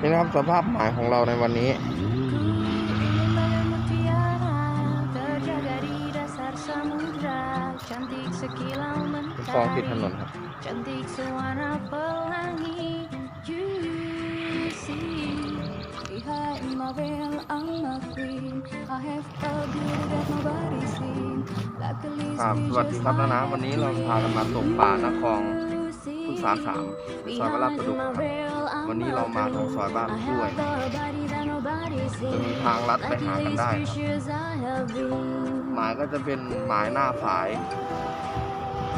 นี่นะครับสภาพหมายของเราในวันนี้ terjaga di dasar samudra cantik sekilau เป็นคลองติดถนน mentari ครับ ครับสวัสดีครับนะนะวันนี้เราพากันมาตกปลาหน้าคลองพุทธาสามซอยวัดลาดประดุกครับวันนี้เรามาทางซอยบ้านกล้วยจะมีทางลัดไปหากันได้ครับหมายก็จะเป็นหมายหน้าฝาย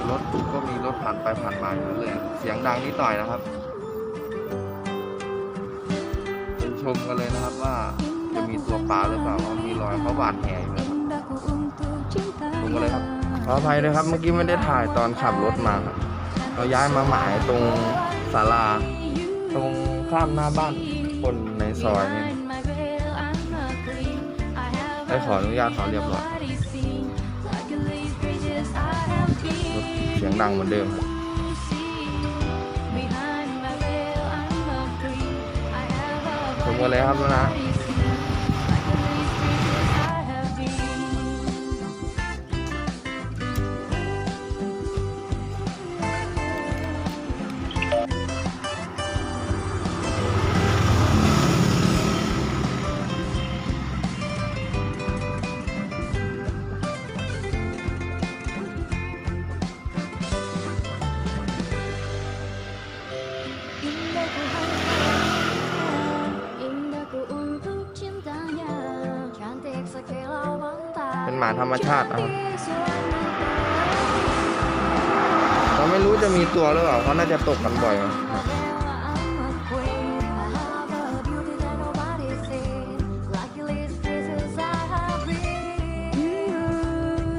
รถก็มีรถผ่านไปผ่านมาอยู่เรื่อยเสียงดังนิดหน่อยนะครับไปชมกันเลยนะครับว่าจะมีตัวปลาหรือเปล่าว่ามีรอยเขาหวานแหอยู่นะครับ มกันเลยครับขออภัยด้วยครับ เมื่อกี้ไม่ได้ถ่ายตอนขับรถมาครับ เราย้ายมาหมายตรงศาลา ตรงข้ามหน้าบ้านคนในซอยนี่ได้ขออนุญาตเขาเรียบร้อยเสียงดังเหมือนเดิมครับชมกันเลยครับนะ เป็นหมาธรรมชาตินะครับเราไม่รู้จะมีตัวหรือเปล่าเขาน่าจะตกกันบ่อยครับ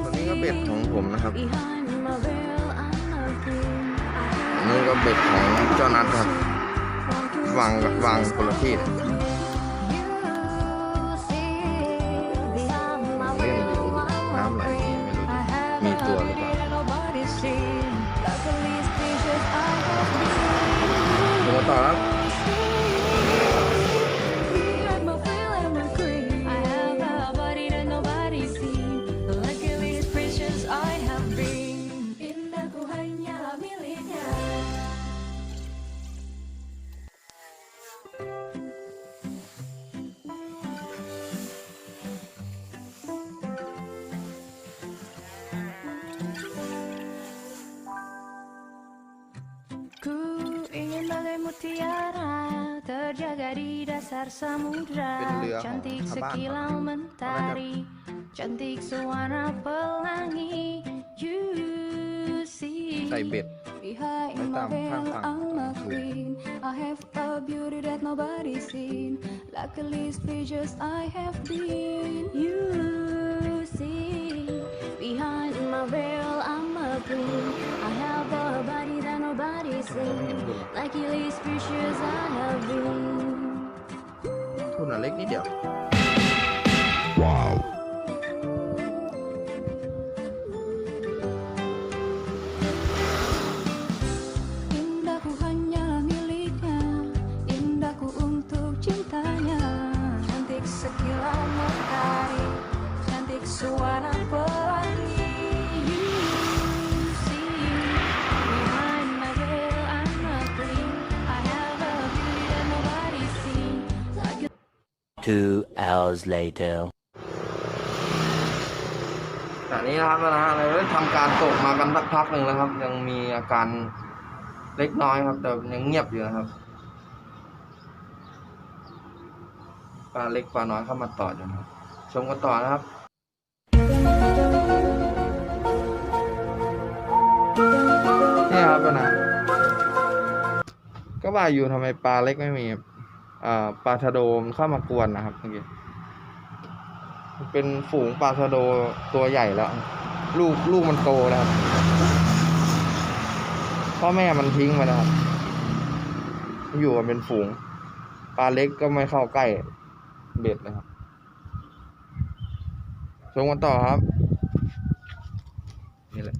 ตัวนี้ก็เบ็ดของผมนะครับอันนี้ก็เบ็ดของเจ้านัทครับ วางวางคนละที่เลยเล่นอยู่น้ำไหลไม่รู้มีตัวหรือเปล่าดูกันต่อแล้ว mutiara terjaga di dasar samudra. Cantik sekilau mentari cantik suara pelangi juicy. Behind my veil I'm a queen. I have a beauty that nobody seen. Luckily it's just I have been. You see. Behind my veil I'm a queen I have a body that nobody's seen Luckily speechless I have been ทุนอ่ะเล็กนิดเดียว Two hours later. ขณะนี้นะครับนะเราได้ทำการตกมากันสักพักหนึ่งแล้วครับ ยังมีอาการเล็กน้อยครับ แต่ยังเงียบอยู่นะครับปลาเล็กปลาน้อยเข้ามาต่ออยู่นะครับ ชมกันต่อนะครับนี่ครับนะก็ว่าอยู่ทำไมปลาเล็กไม่มีอ่า ปลาชะโดมเข้ามากวนนะครับเมื่อกี้เป็นฝูงปลาชะโดตัวใหญ่แล้ว ลูกลูกมันโตแล้วครับพ่อแม่มันทิ้งไปแล้วครับ อยู่กันเป็นฝูงปลาเล็กก็ไม่เข้าใกล้เบ็ดนะครับชมกันต่อครับ นี่แหละ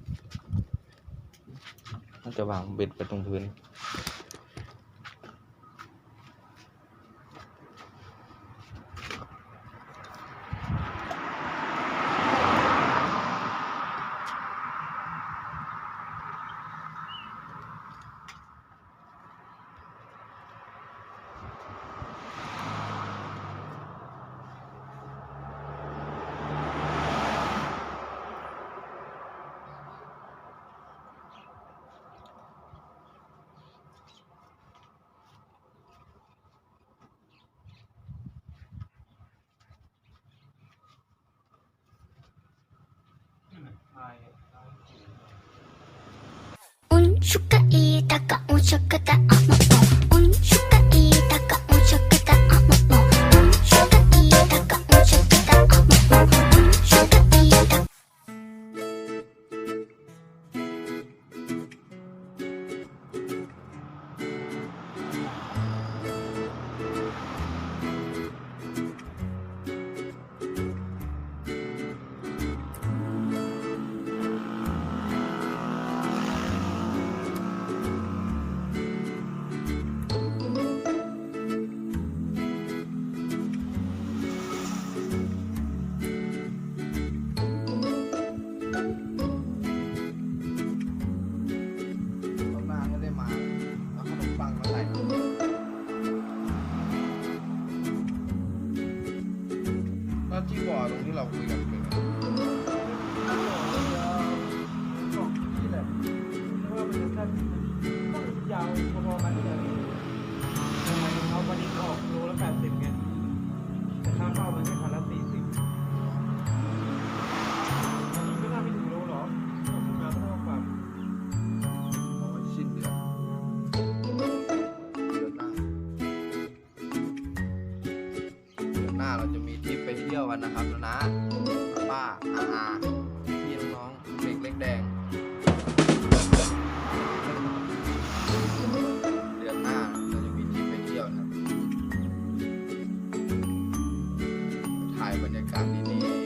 น่าจะวางเบ็ดไปตรงพื้น 축하이다가 오셨다 ตรงที่เราคุยกันเป็นไงยาวพอๆกันเลยทำไมเขาวันนี้ออกโลละแปดสิบไงแต่ค่าเข้ามันแค่คันละสี่ วกันนะครับนะนะป้าอาอาพี่น้องเด็กเล็กแดง เดือนหน้าเราจะมีทริปไปเที่ยวนะถ่ายบรรยากาศดีๆ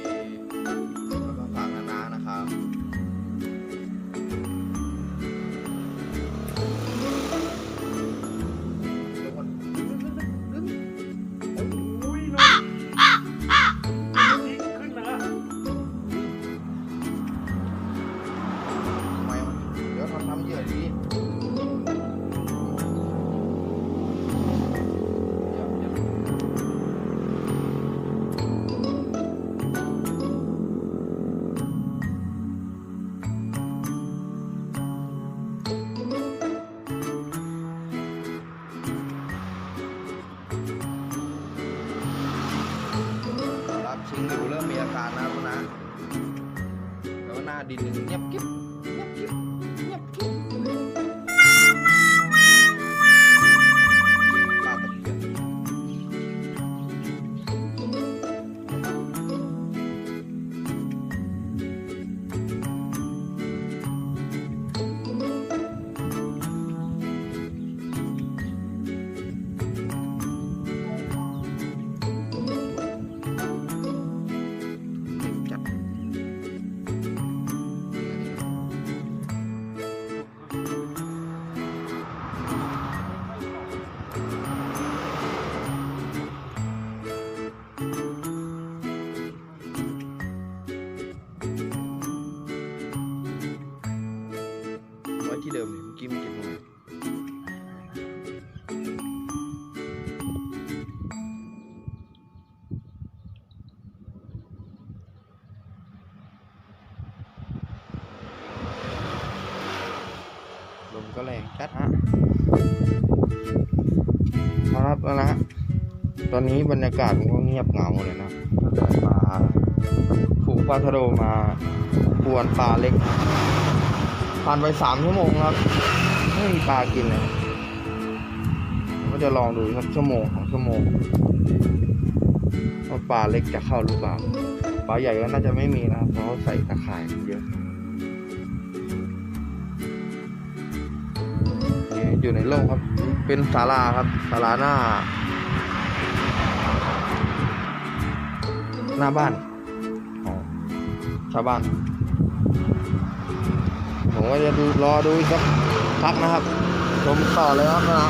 เริ่มมีอาการนะแล้วนะแล้วก็หน้าดินเงียบกิ๊บเงียบกิ๊บ ที่เดิมเลยเมื่อกี้มันเก็บตรงไหนลมก็แรงจัดฮะเอาละครับแล้วนะฮะตอนนี้บรรยากาศมันก็เงียบเหงาเลยนะตั้งแต่ปลาฝูงปลาทะโดมาปวนปลาเล็ก ผ่านไปสามชั่วโมงครับ ไม่มีปลากินเลยก็จะลองดูสักชั่วโมงสองชั่วโมงว่าปลาเล็กจะเข้าหรือเปล่าปลาใหญ่ก็น่าจะไม่มีนะเพราะใส่ตะข่ายเยอะอยู่ในร่มครับ เป็นศาลาครับศาลาหน้า หน้าบ้านอ๋อชาวบ้าน ผมก็จะดูรอดูอีกสักพักนะครับ ชมต่อเลยครับนะ